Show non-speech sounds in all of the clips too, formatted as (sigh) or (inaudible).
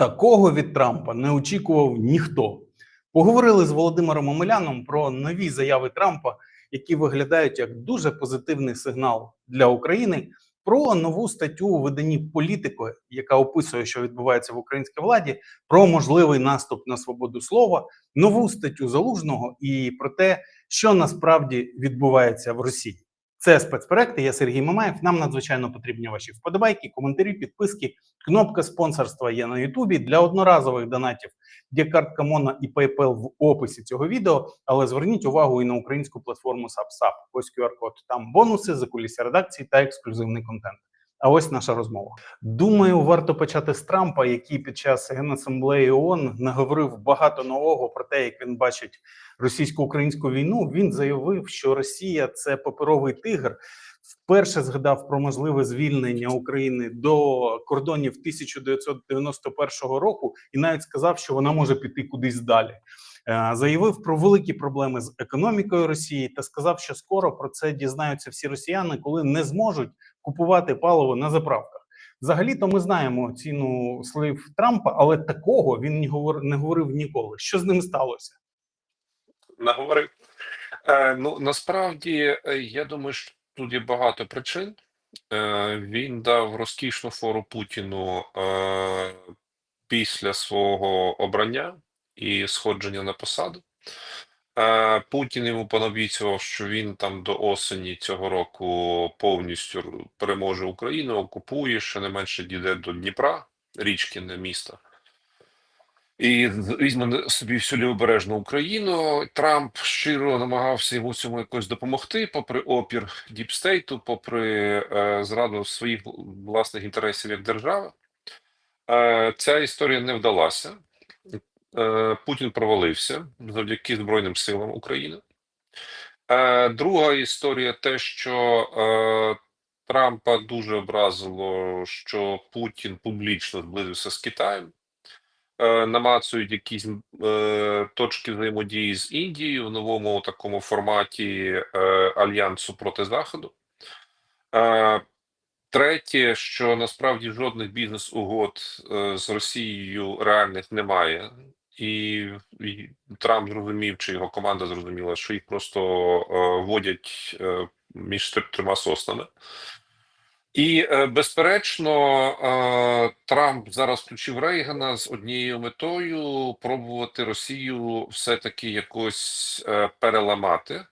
Такого від Трампа не очікував ніхто. Поговорили з Володимиром Омеляном про нові заяви Трампа, які виглядають як дуже позитивний сигнал для України. Про нову статтю у виданні політикою, яка описує, що відбувається в українській владі, про можливий наступ на свободу слова, нову статтю залужного і про те, що насправді відбувається в Росії. Це спецпроекти. Я Сергій Мамаєв. Нам надзвичайно потрібні ваші вподобайки, коментарі, підписки. Кнопка спонсорства є на Ютубі для одноразових донатів. Є картка Мона і PayPal в описі цього відео. Але зверніть увагу і на українську платформу SubSub. Ось QR-код. Там бонуси, закулісся редакції та ексклюзивний контент. А ось наша розмова. Думаю, варто почати з Трампа, який під час генасамблеї ООН наговорив багато нового про те, як він бачить російсько-українську війну. Він заявив, що Росія це паперовий тигр. Вперше згадав про можливе звільнення України до кордонів 1991 року, і навіть сказав, що вона може піти кудись далі. Е, Заявив про великі проблеми з економікою Росії та сказав, що скоро про це дізнаються всі росіяни, коли не зможуть купувати паливо на заправках. Взагалі-то ми знаємо ціну слив Трампа, але такого він не говорив ніколи. Що з ним сталося? наговорив. Е, ну насправді е, я думаю, що тут є багато причин. Е, він дав розкішну фору Путіну е, після свого обрання і сходження на посаду. Путін йому понавіцював, що він там до осені цього року повністю переможе Україну, окупує, ще не менше дійде до Дніпра, річки, не міста. І візьме собі всю лівобережну Україну. Трамп щиро намагався йому цьому якось допомогти, попри опір Діпстейту, попри е, зраду своїх власних інтересів як держави. Е, ця історія не вдалася. Е, Путін провалився завдяки Збройним силам України. Е, друга історія те, що е, Трампа дуже образило, що Путін публічно зблизився з Китаєм намацують якісь точки взаємодії з Індією в новому такому форматі альянсу проти Заходу. Третє, що насправді жодних бізнес-угод з Росією реальних немає, і, і Трамп зрозумів, чи його команда зрозуміла, що їх просто е, вводять е, між трьома соснами. І е, безперечно, е, Трамп зараз включив Рейгана з однією метою пробувати Росію все-таки якось е, переламати.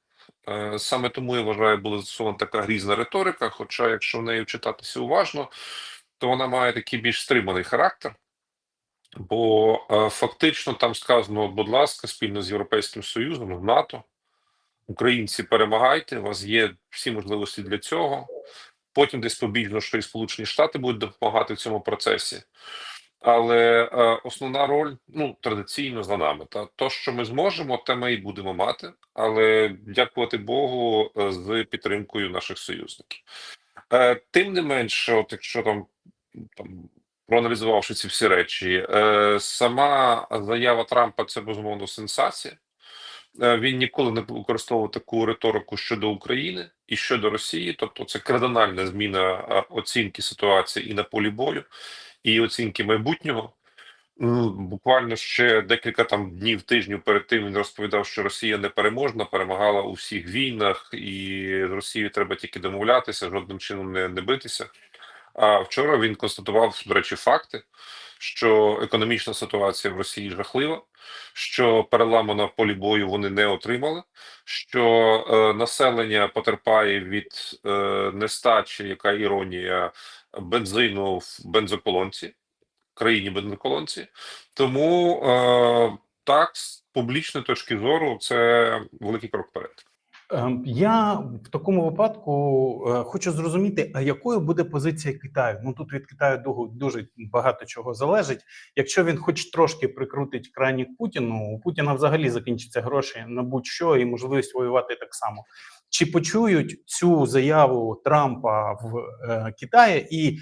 Саме тому я вважаю, була застосована така грізна риторика. Хоча, якщо в неї вчитатися уважно, то вона має такий більш стриманий характер. Бо е, фактично там сказано: будь ласка, спільно з Європейським Союзом, НАТО, українці перемагайте, у вас є всі можливості для цього. Потім десь побіжно, що і Сполучені Штати будуть допомагати в цьому процесі. Але е, основна роль ну традиційно за нами. Та то, що ми зможемо, те ми і будемо мати. Але дякувати Богу е, з підтримкою наших союзників. Е, тим не менше, от якщо там, там проаналізувавши ці всі речі, е, сама заява Трампа це безумовно сенсація. Е, Він ніколи не використовував таку риторику щодо України і щодо Росії. Тобто, це кардинальна зміна е, оцінки ситуації і на полі бою, і оцінки майбутнього. Ну, Буквально ще декілька там днів, тижнів перед тим він розповідав, що Росія непереможна, перемагала у всіх війнах, і з Росією треба тільки домовлятися, жодним чином не, не битися. А вчора він констатував, до речі, факти, що економічна ситуація в Росії жахлива, що переламу на полі бою вони не отримали, що е, населення потерпає від е, нестачі, яка іронія бензину в бензоколонці, країні бензоколонці. Тому е, так, з публічної точки зору, це великий крок вперед. Ем, Я в такому випадку е, хочу зрозуміти, а якою буде позиція Китаю? Ну тут від Китаю дуже, багато чого залежить. Якщо він хоч трошки прикрутить крайнік Путіну, у Путіна взагалі закінчаться гроші на будь-що і можливість воювати так само. Чи почують цю заяву Трампа в е, Китаї і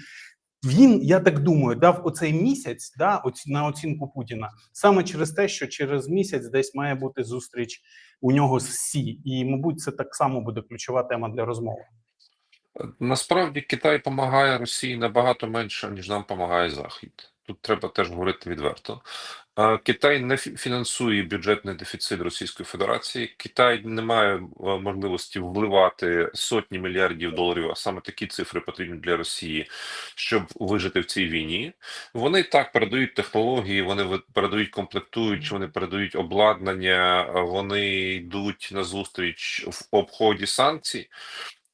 він, я так думаю, дав оцей місяць да, на оцінку Путіна саме через те, що через місяць десь має бути зустріч у нього з Сі, і мабуть, це так само буде ключова тема для розмови. Насправді Китай допомагає Росії набагато менше, ніж нам допомагає Захід. тут треба теж говорити відверто. Китай не фінансує бюджетний дефіцит Російської Федерації. Китай не має е, можливості вливати сотні мільярдів доларів, а саме такі цифри потрібні для Росії, щоб вижити в цій війні. Вони так передають технології, вони передають комплектуючі, вони передають обладнання, е, вони йдуть на зустріч в обході санкцій.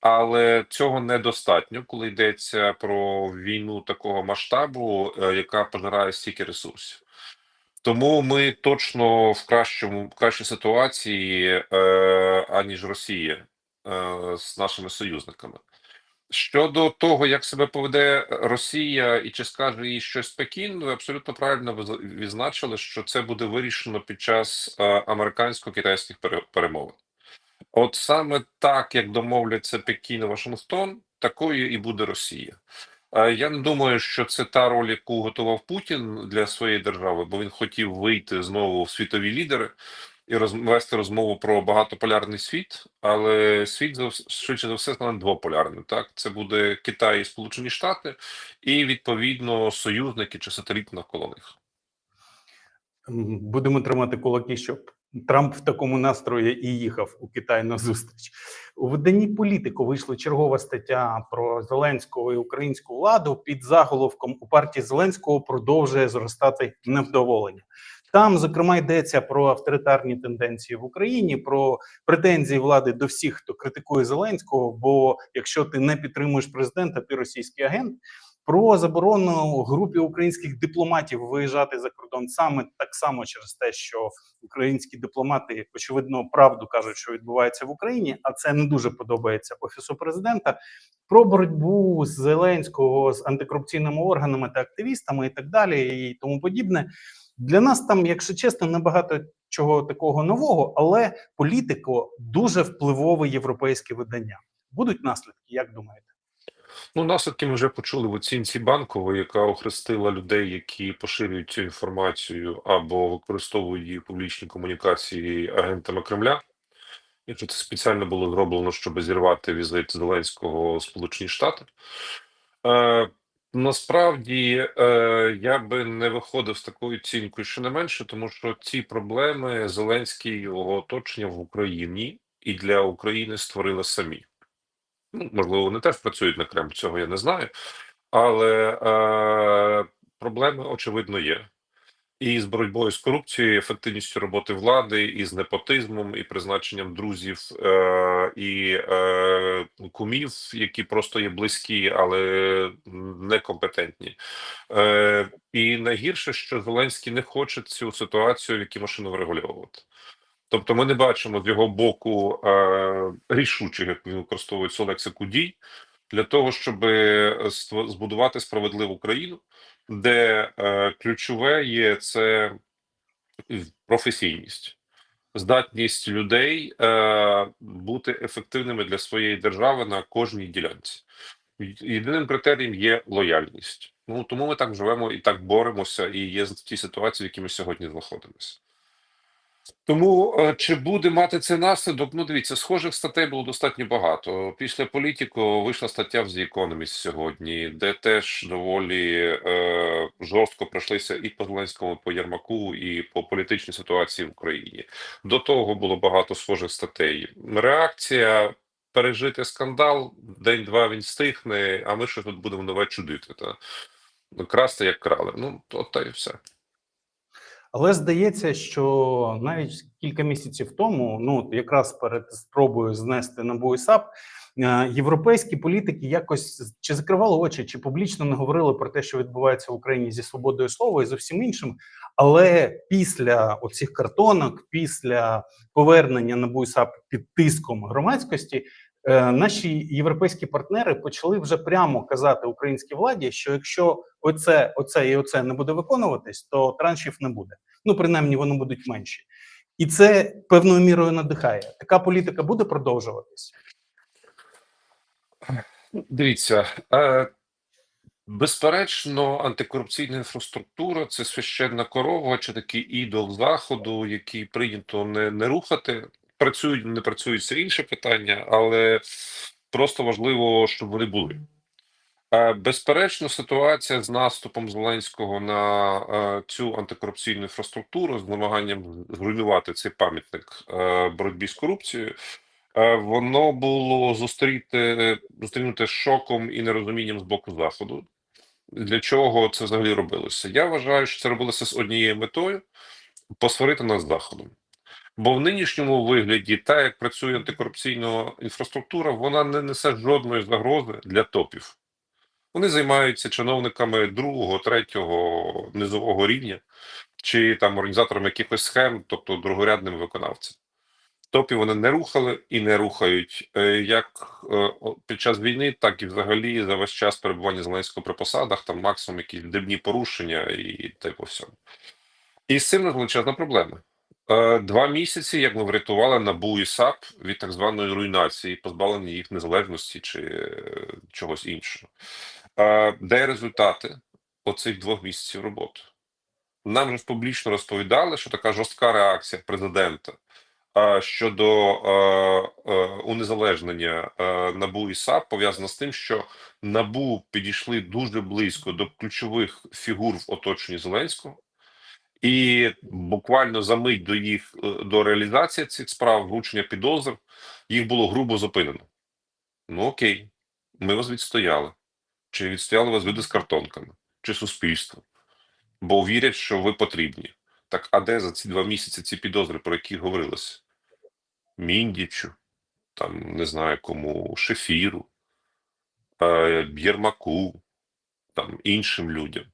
Але цього недостатньо, коли йдеться про війну такого масштабу, е, яка пожирає стільки ресурсів. Тому ми точно в кращому в кращій ситуації, е, аніж Росія е, з нашими союзниками. Щодо того, як себе поведе Росія і чи скаже їй щось Пекін, ви абсолютно правильно відзначили, що це буде вирішено під час е, американсько-китайських пере- перемовин. От саме так, як домовляться Пекін і Вашингтон, такою і буде Росія. Я не думаю, що це та роль, яку готував Путін для своєї держави, бо він хотів вийти знову в світові лідери і розвести розмову про багатополярний світ. Але світ швидше за все стане двополярним. Так, це буде Китай і Сполучені Штати, і відповідно союзники чи сателіт навколо них. Будемо тримати кулаки, щоб Трамп в такому настрої і їхав у Китай на зустріч. У виданні політико вийшла чергова стаття про Зеленського і українську владу під заголовком у партії Зеленського продовжує зростати невдоволення. Там, зокрема, йдеться про авторитарні тенденції в Україні, про претензії влади до всіх, хто критикує Зеленського. Бо якщо ти не підтримуєш президента, ти російський агент. Про заборону групі українських дипломатів виїжджати за кордон саме так само через те, що українські дипломати очевидно правду кажуть, що відбувається в Україні, а це не дуже подобається офісу президента. Про боротьбу з Зеленського з антикорупційними органами та активістами і так далі, і тому подібне. Для нас там, якщо чесно, небагато чого такого нового, але політико дуже впливове європейське видання. Будуть наслідки, як думаєте? Ну, наслідки ми вже почули в оцінці банкової, яка охрестила людей, які поширюють цю інформацію або використовують її в публічній комунікації агентами Кремля. І це спеціально було зроблено, щоб зірвати візит Зеленського Сполучені Штати. Е, насправді е, я би не виходив з такою оцінкою, що не менше, тому що ці проблеми Зеленський його оточення в Україні і для України створили самі. Ну, можливо, вони теж працюють на Кремль, цього я не знаю. Але е, проблеми, очевидно, є. І з боротьбою з корупцією, ефективністю роботи влади, і з непотизмом, і призначенням друзів е, і е, кумів, які просто є близькі, але некомпетентні. Е, і найгірше, що Зеленський не хоче цю ситуацію, в якій машину врегульовувати. Тобто, ми не бачимо з його боку е, рішучих, як він використовує цю лексику дій, для того, щоб ство- збудувати справедливу країну, де е, ключове є це професійність, здатність людей е, бути ефективними для своєї держави на кожній ділянці. Єдиним критерієм є лояльність. Ну тому ми так живемо і так боремося, і є в тій ситуації, в якій ми сьогодні знаходимося. Тому е, чи буде мати це наслідок? Ну, дивіться, схожих статей було достатньо багато. Після політико вийшла стаття в The Economist сьогодні, де теж доволі е, жорстко пройшлися і по Зеленському, і по Єрмаку, і по політичній ситуації в Україні. До того було багато схожих статей. Реакція пережити скандал, день-два він стихне, а ми що тут будемо давай чудити. Та? Ну, красти як крали. Ну, то та й все. Але здається, що навіть кілька місяців тому, ну якраз перед спробою знести НАБУ і САП, е, європейські політики якось чи закривали очі, чи публічно не говорили про те, що відбувається в Україні зі свободою слова і з усім іншим. Але після оцих картонок, після повернення НАБУ і САП під тиском громадськості. Е, Наші європейські партнери почали вже прямо казати українській владі, що якщо оце, оце і оце не буде виконуватись, то траншів не буде. Ну принаймні вони будуть менші, і це певною мірою надихає. Така політика буде продовжуватись. Дивіться, е, безперечно, антикорупційна інфраструктура це священна корова чи такий ідол заходу, який прийнято не, не рухати. Працюють, не працюють це інше питання, але просто важливо, щоб вони були. Е, Безперечно, ситуація з наступом Зеленського на е, цю антикорупційну інфраструктуру з намаганням зруйнувати цей пам'ятник е, боротьбі з корупцією, воно було зустріти зустрінуте шоком і нерозумінням з боку заходу. Для чого це взагалі робилося? Я вважаю, що це робилося з однією метою посварити нас з заходом. Бо в нинішньому вигляді, та як працює антикорупційна інфраструктура, вона не несе жодної загрози для топів. Вони займаються чиновниками другого, третього низового рівня, чи там організаторами якихось схем, тобто другорядними виконавцями. Топів вони не рухали і не рухають е, як е, під час війни, так і взагалі за весь час перебування Зеленського при посадах, там максимум якісь дрібні порушення і по всьому. І з цим величезна проблема. Е, Два місяці, як ми врятували НАБУ і САП від так званої руйнації, позбавлення їх незалежності чи е, чогось іншого. Е, Де результати оцих двох місяців роботи? Нам же ж публічно розповідали, що така жорстка реакція президента щодо унезалежнення НАБУ і САП пов'язана з тим, що НАБУ підійшли дуже близько до ключових фігур в оточенні Зеленського. І буквально за мить до їх е, до реалізації цих справ, вручення підозр, їх було грубо зупинено. Ну окей, ми вас відстояли. Чи відстояли вас люди з картонками, чи суспільство? Бо вірять, що ви потрібні. Так, а де за ці два місяці ці підозри, про які говорилося? Міндічу, там не знаю кому, Шефіру, е, Єрмаку, там іншим людям.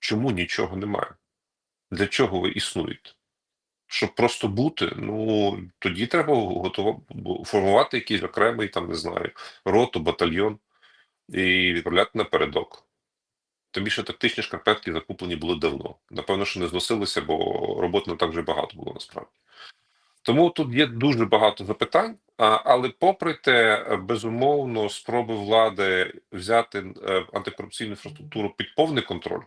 Чому нічого немає? Для чого ви існуєте? Щоб просто бути, ну тоді треба готово формувати якийсь окремий, там не знаю, роту, батальйон і відправляти напередок. Тим більше тактичні шкарпетки закуплені були давно. Напевно, що не зносилися, бо роботи не так вже багато було насправді. Тому тут є дуже багато запитань, але попри те, безумовно, спроби влади взяти е, антикорупційну інфраструктуру під повний контроль,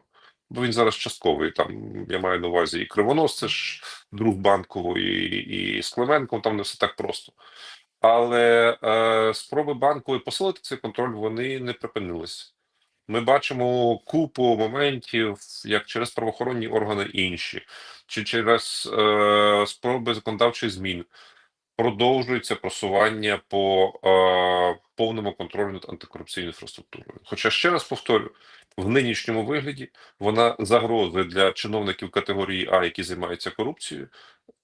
бо він зараз частковий. Там я маю на увазі і Кривонос, це ж друг банкової, і з Клименком там не все так просто. Але е, спроби банкової посилити цей контроль вони не припинилися. Ми бачимо купу моментів, як через правоохоронні органи інші, чи через е, спроби законодавчих змін продовжується просування по е, повному контролю над антикорупційною інфраструктурою. Хоча ще раз повторю, в нинішньому вигляді вона загрози для чиновників категорії А, які займаються корупцією,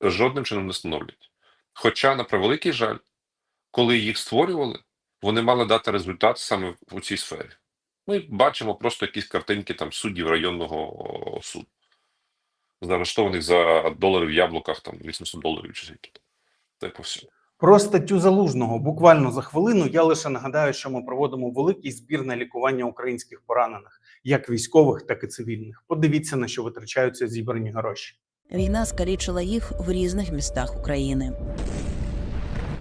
жодним чином не становлять. Хоча, на превеликий жаль, коли їх створювали, вони мали дати результат саме у цій сфері. Ми бачимо просто якісь картинки там суддів районного суду, заарештованих за долари в яблуках, там 800 доларів чи скільки. Та й по всьому. Про статтю залужного буквально за хвилину. Я лише нагадаю, що ми проводимо великий збір на лікування українських поранених, як військових, так і цивільних. Подивіться на що витрачаються зібрані гроші. Війна скалічила їх в різних містах України.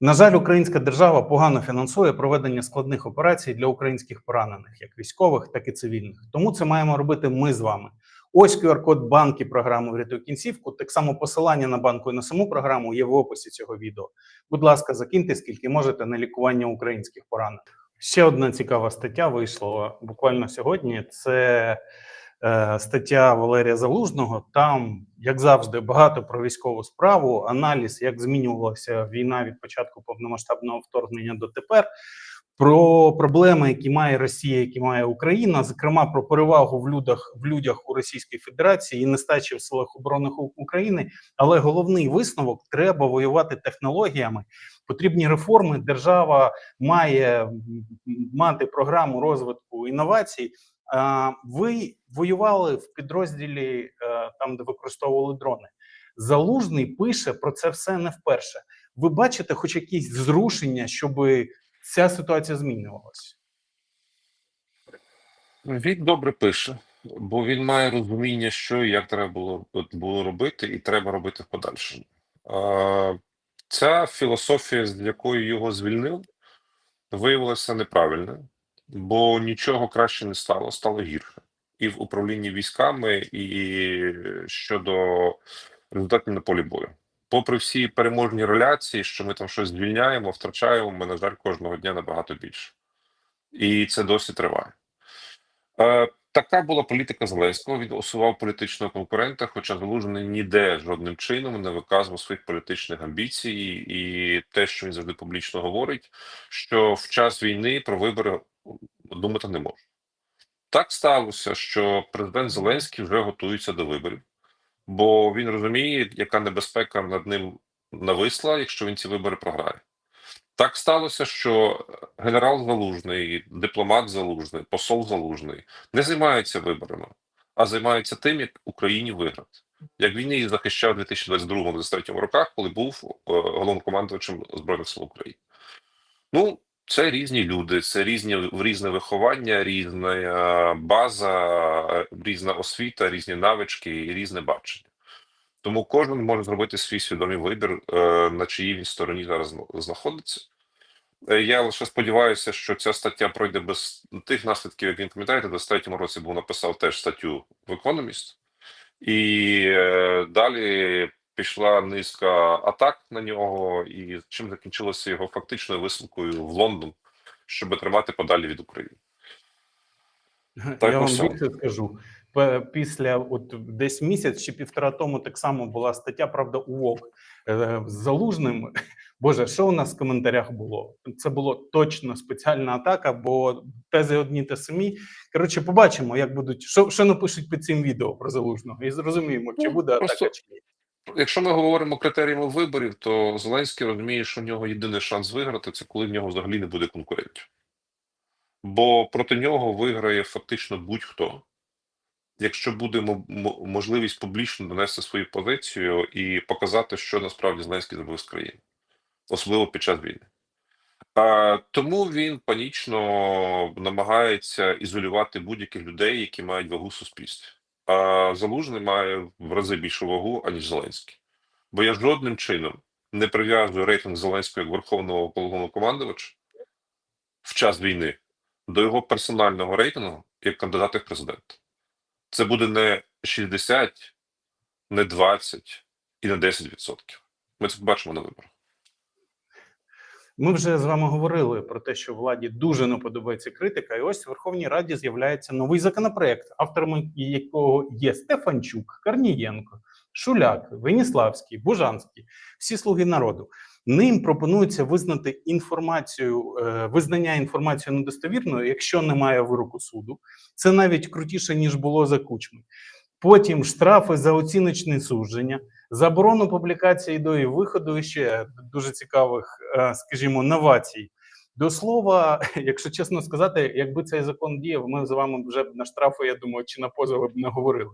На жаль, українська держава погано фінансує проведення складних операцій для українських поранених, як військових, так і цивільних. Тому це маємо робити ми з вами. Ось QR-код банки програми «Врятуй кінцівку. Так само посилання на банку і на саму програму є в описі цього відео. Будь ласка, закиньте скільки можете на лікування українських поранених. Ще одна цікава стаття вийшла буквально сьогодні. Це стаття Валерія Залужного. Там, як завжди, багато про військову справу, аналіз, як змінювалася війна від початку повномасштабного вторгнення до тепер. про проблеми, які має Росія, які має Україна, зокрема про перевагу в людях в людях у Російській Федерації і нестачі в силах оборони України. Але головний висновок треба воювати технологіями. Потрібні реформи. Держава має мати програму розвитку інновацій. Ви воювали в підрозділі е, там, де використовували дрони. Залужний пише про це все не вперше. Ви бачите, хоч якісь зрушення, щоб ця ситуація змінювалася? Він добре пише, бо він має розуміння, що і як треба було, було робити, і треба робити в подальшому. Ця філософія, з якою його звільнив, виявилася неправильною, бо нічого краще не стало, стало гірше. І в управлінні військами, і щодо результатів на полі бою. Попри всі переможні реляції, що ми там щось звільняємо, втрачаємо, ми, на жаль, кожного дня набагато більше. І це досі триває. Е, така була політика Зеленського. Він усував політичного конкурента, хоча Залужний ніде жодним чином не виказував своїх політичних амбіцій, і те, що він завжди публічно говорить, що в час війни про вибори думати не може. Так сталося, що президент Зеленський вже готується до виборів, бо він розуміє, яка небезпека над ним нависла, якщо він ці вибори програє. Так сталося, що генерал Залужний, дипломат Залужний, посол Залужний не займаються виборами, а займаються тим, як Україні виграти. Як він її захищав у 2022-2023 роках, коли був е, головнокомандувачем Збройних сил України. Ну, це різні люди, це різні різне виховання, різна е, база, різна освіта, різні навички і різне бачення. Тому кожен може зробити свій свідомий вибір, е, на чиїй він стороні зараз знаходиться. Е, Я лише сподіваюся, що ця стаття пройде без тих наслідків, як він пам'ятаєте, в 23-му році був написав теж статтю в Economist, і далі пішла низка атак на нього, і чим закінчилося його фактичною висилкою в Лондон, щоб тримати подалі від України. Так, Я вам більше скажу. Після от десь місяць чи півтора тому так само була стаття Правда у ВОК е, з залужним. (laughs) Боже, що у нас в коментарях було? Це було точно спеціальна атака, бо тези одні та самі. Коротше, побачимо, як будуть що, що напишуть під цим відео про залужного, і зрозуміємо, чи Ну, буде просто- атака чи ні. Якщо ми говоримо критеріями виборів, то Зеленський розуміє, що в нього єдиний шанс виграти це коли в нього взагалі не буде конкурентів. Бо проти нього виграє фактично будь-хто, якщо буде мо- мо- можливість публічно донести свою позицію і показати, що насправді Зеленський зробив з країни, особливо під час війни. Тому він панічно намагається ізолювати будь-яких людей, які мають вагу в суспільстві. А Залужний має в рази більшу вагу, аніж Зеленський. Бо я жодним чином не прив'язую рейтинг Зеленського як верховного головнокомандувача в час війни до його персонального рейтингу як кандидата в президенти. Це буде не 60, не 20 і не 10%. Ми це побачимо на виборах. Ми вже з вами говорили про те, що владі дуже не подобається критика, і ось в Верховній Раді з'являється новий законопроект, авторами якого є Стефанчук, Корнієнко, Шуляк, Веніславський, Бужанський, всі слуги народу. Ним пропонується визнати інформацію, е, визнання інформації недостовірною, якщо немає вироку суду. Це навіть крутіше ніж було за кучми. Потім штрафи за оціночне судження, заборону публікації до і виходу ще дуже цікавих, е, скажімо, новацій. До слова, (laughs) якщо чесно сказати, якби цей закон діяв, ми з вами вже б на штрафи, я думаю, чи на позови б не говорили.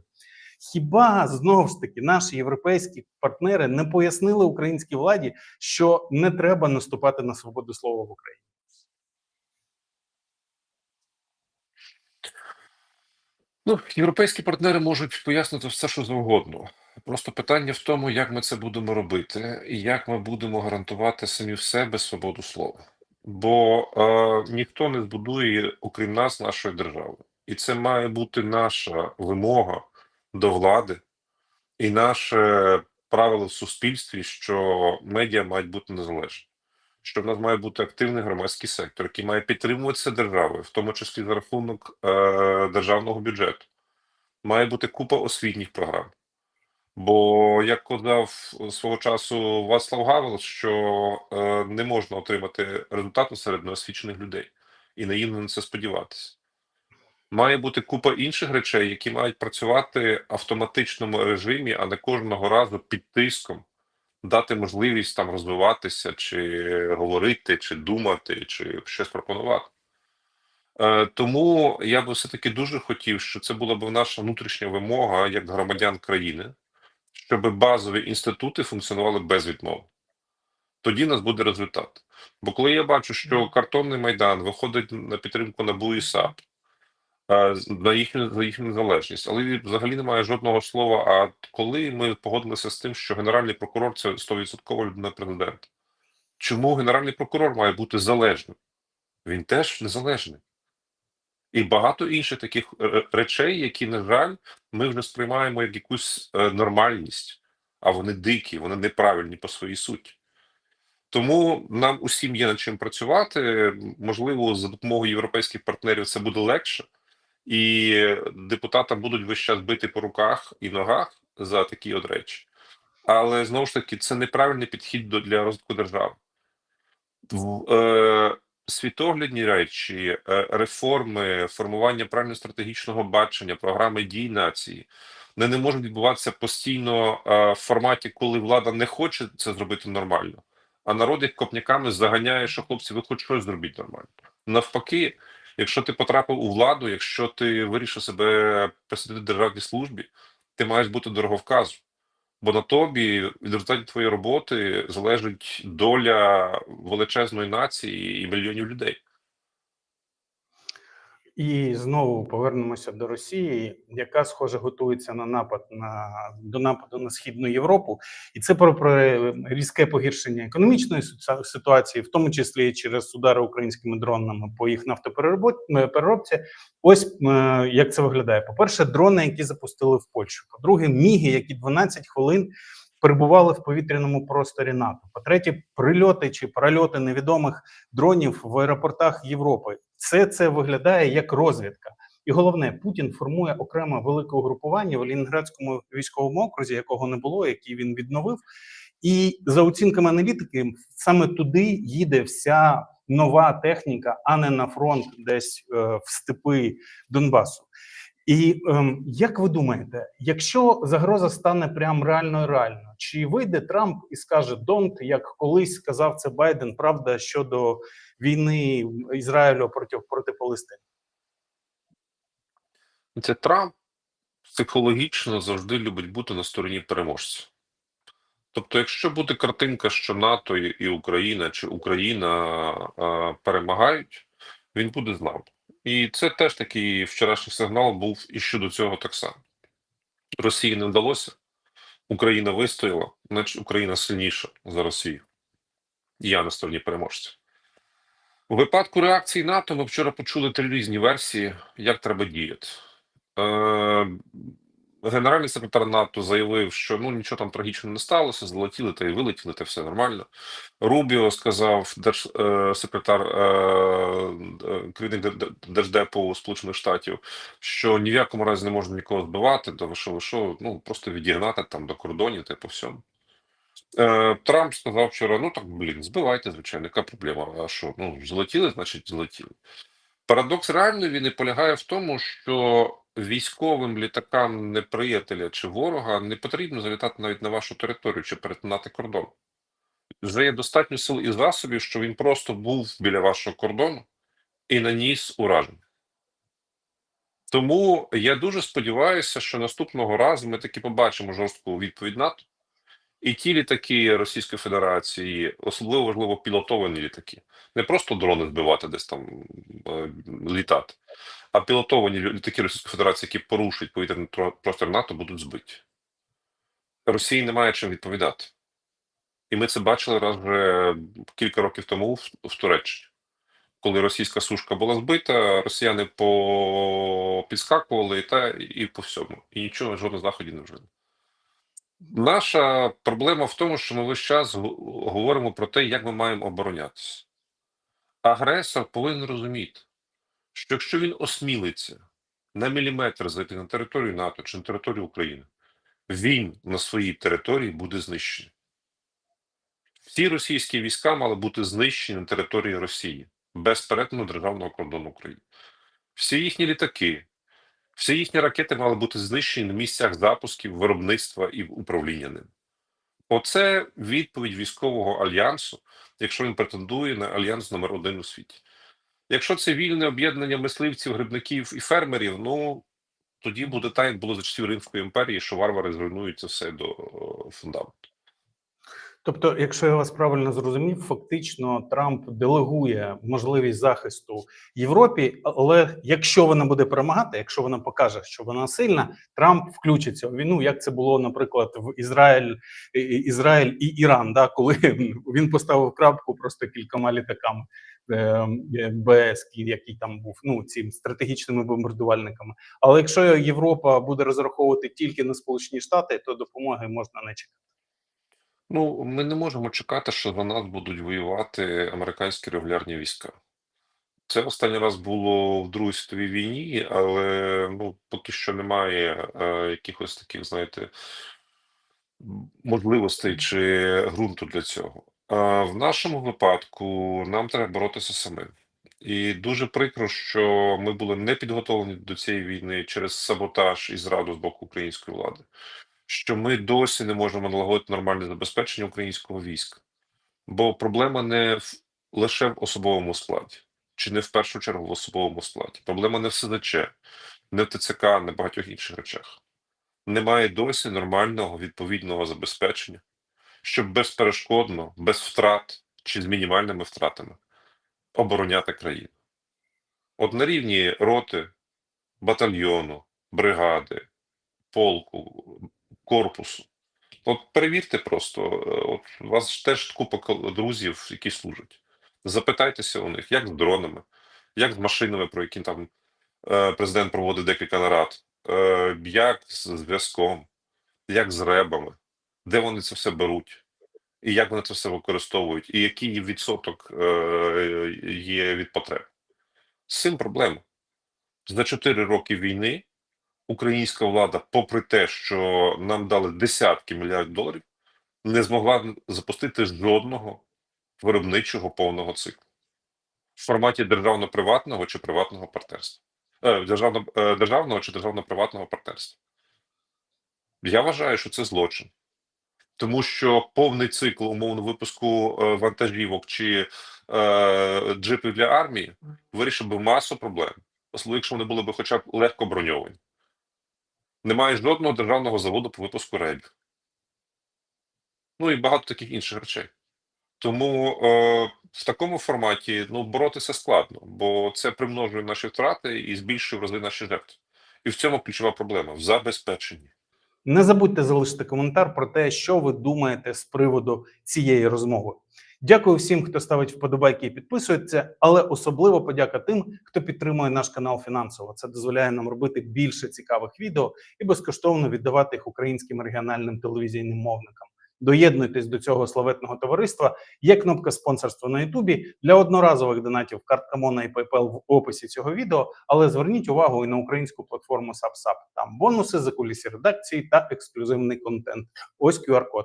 Хіба знову ж таки наші європейські партнери не пояснили українській владі, що не треба наступати на свободу слова в Україні? Ну, європейські партнери можуть пояснити все, що завгодно. Просто питання в тому, як ми це будемо робити, і як ми будемо гарантувати самі в себе свободу слова. Бо е, ніхто не збудує, окрім нас, нашої держави. І це має бути наша вимога до влади і наше правило в суспільстві, що медіа мають бути незалежні, що в нас має бути активний громадський сектор, який має підтримуватися державою, в тому числі за рахунок е, державного бюджету. Має бути купа освітніх програм. Бо як казав свого часу Вацлав Гавел, що е, не можна отримати результату серед неосвічених людей і наївно на це сподіватися. Має бути купа інших речей, які мають працювати в автоматичному режимі, а не кожного разу під тиском, дати можливість там розвиватися, чи говорити, чи думати, чи щось пропонувати. Е, Тому я би все-таки дуже хотів, що це була б наша внутрішня вимога як громадян країни, щоб базові інститути функціонували без відмови. Тоді у нас буде результат. Бо коли я бачу, що картонний майдан виходить на підтримку НАБУ і САП е, на їхню за їхню незалежність, але взагалі немає жодного слова. А коли ми погодилися з тим, що генеральний прокурор це 100% людина президента, чому генеральний прокурор має бути залежним? Він теж незалежний. І багато інших таких е, речей, які, на жаль, ми вже сприймаємо як якусь е, нормальність, а вони дикі, вони неправильні по своїй суті. Тому нам усім є над чим працювати. Можливо, за допомогою європейських партнерів це буде легше, і депутатам будуть весь час бити по руках і ногах за такі от речі. Але знову ж таки, це неправильний підхід до для розвитку держави. Світоглядні речі, е, реформи, формування правильно стратегічного бачення, програми дій нації, вони не можуть відбуватися постійно е, в форматі, коли влада не хоче це зробити нормально, а народ їх копняками заганяє, що хлопці, ви хоч щось зробіть нормально. Навпаки, якщо ти потрапив у владу, якщо ти вирішив себе присадити державній службі, ти маєш бути дороговказом. Бо на тобі від результатів твоєї роботи залежить доля величезної нації і мільйонів людей. І знову повернемося до Росії, яка схоже готується на напад на до нападу на східну Європу, і це про, про різке погіршення економічної ситуації, в тому числі через удари українськими дронами по їх нафтопереробці. Ось е, як це виглядає. По перше, дрони, які запустили в Польщу. По друге, міги, які 12 хвилин перебували в повітряному просторі НАТО. По третє, прильоти чи прольоти невідомих дронів в аеропортах Європи. Все це виглядає як розвідка. І головне, Путін формує окреме велике угрупування в Ленінградському військовому окрузі, якого не було, який він відновив. І за оцінками аналітики, саме туди їде вся нова техніка, а не на фронт, десь е, в степи Донбасу. І ем, як ви думаєте, якщо загроза стане прям реально реально, чи вийде Трамп і скаже Донт, як колись сказав це Байден, правда щодо війни Ізраїлю проти проти Палестини? Це Трамп психологічно завжди любить бути на стороні переможця. Тобто, якщо буде картинка, що НАТО і Україна чи Україна е, перемагають, він буде з нами. І це теж такий вчорашній сигнал був і щодо цього так само. Росії не вдалося, Україна вистояла, значить Україна сильніша за Росію. Я на стороні переможця. У випадку реакції НАТО ми вчора почули три різні версії, як треба діяти. Е, Генеральний секретар НАТО заявив, що ну нічого там трагічного не сталося, злетіли та й вилетіли, та все нормально. Рубіо сказав держсекретар е, е, керівник Д- Д- Держдепу Сполучених Штатів, що ні в якому разі не можна нікого збивати, то що, що, ну просто відігнати там до кордонів та й по всьому. Е, Трамп сказав вчора: ну так блін, збивайте, звичайно, яка проблема? А що? Ну, злетіли, значить, злетіли. Парадокс реальної війни полягає в тому, що військовим літакам неприятеля чи ворога не потрібно залітати навіть на вашу територію чи перетинати кордон. Вже є достатньо сил і засобів, що він просто був біля вашого кордону і наніс ураження. Тому я дуже сподіваюся, що наступного разу ми таки побачимо жорстку відповідь НАТО. І ті літаки Російської Федерації, особливо важливо пілотовані літаки, не просто дрони збивати десь там е, літати, а пілотовані літаки Російської Федерації, які порушують повітряний простір НАТО, будуть збиті. Росії немає чим відповідати. І ми це бачили раз вже кілька років тому в, Туреччині. Коли російська сушка була збита, росіяни попідскакували та і по всьому. І нічого, жодних заходів не вжили. Наша проблема в тому, що ми весь час говоримо про те, як ми маємо оборонятися. Агресор повинен розуміти, що якщо він осмілиться на міліметр зайти на територію НАТО чи на територію України, він на своїй території буде знищений. Всі російські війська мали бути знищені на території Росії без перетину державного кордону України. Всі їхні літаки, всі їхні ракети мали бути знищені на місцях запусків, виробництва і управління ним. Оце відповідь військового альянсу, якщо він претендує на альянс номер один у світі. Якщо це вільне об'єднання мисливців, грибників і фермерів, ну тоді буде так, як було за часів Римської імперії, що варвари зруйнують це все до фундаменту. Тобто, якщо я вас правильно зрозумів, фактично Трамп делегує можливість захисту Європі, але якщо вона буде перемагати, якщо вона покаже, що вона сильна, Трамп включиться у війну, як це було, наприклад, в Ізраїль, Ізраїль і Іран, да, коли (laughs) він поставив крапку просто кількома літаками е, БС, який там був, ну цим стратегічними бомбардувальниками. Але якщо Європа буде розраховувати тільки на Сполучені Штати, то допомоги можна не чекати. Ну, ми не можемо чекати, що за нас будуть воювати американські регулярні війська. Це останній раз було в Другій світовій війні, але ну, поки що немає е, якихось таких, знаєте, можливостей чи ґрунту для цього. А в нашому випадку нам треба боротися самим. І дуже прикро, що ми були не підготовлені до цієї війни через саботаж і зраду з боку української влади, що ми досі не можемо налагодити нормальне забезпечення українського війська. Бо проблема не в, лише в особовому складі, чи не в першу чергу в особовому складі. Проблема не в СЗЧ, не в ТЦК, не в багатьох інших речах. Немає досі нормального відповідного забезпечення, щоб безперешкодно, без втрат чи з мінімальними втратами обороняти країну. От на рівні роти, батальйону, бригади, полку, корпусу. От перевірте просто, е, от у вас ж теж купа друзів, які служать. Запитайтеся у них, як з дронами, як з машинами, про які там е, президент проводить декілька нарад, е, як з зв'язком, як з ребами, де вони це все беруть, і як вони це все використовують, і який відсоток є від потреб. З цим проблема. За 4 роки війни українська влада, попри те, що нам дали десятки мільярдів доларів, не змогла запустити жодного виробничого повного циклу в форматі державно-приватного чи приватного партнерства. Е, державно, е, державного чи державно-приватного партнерства. Я вважаю, що це злочин. Тому що повний цикл умовно випуску е, вантажівок чи е, джипів для армії вирішив би масу проблем, особливо якщо вони були б хоча б легко броньовані. Немає жодного державного заводу по випуску ребів. Ну і багато таких інших речей. Тому е, в такому форматі ну, боротися складно, бо це примножує наші втрати і збільшує в наші жертви. І в цьому ключова проблема в забезпеченні. Не забудьте залишити коментар про те, що ви думаєте з приводу цієї розмови. Дякую всім, хто ставить вподобайки і підписується, але особливо подяка тим, хто підтримує наш канал фінансово. Це дозволяє нам робити більше цікавих відео і безкоштовно віддавати їх українським регіональним телевізійним мовникам. Доєднуйтесь до цього славетного товариства. Є кнопка спонсорства на Ютубі для одноразових донатів картка Мона і PayPal в описі цього відео. Але зверніть увагу і на українську платформу SubSub. Там бонуси за кулісі редакції та ексклюзивний контент. Ось QR-код.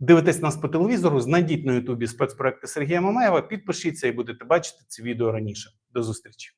Дивитесь нас по телевізору, знайдіть на Ютубі спецпроекти Сергія Мамаєва, підпишіться і будете бачити це відео раніше. До зустрічі.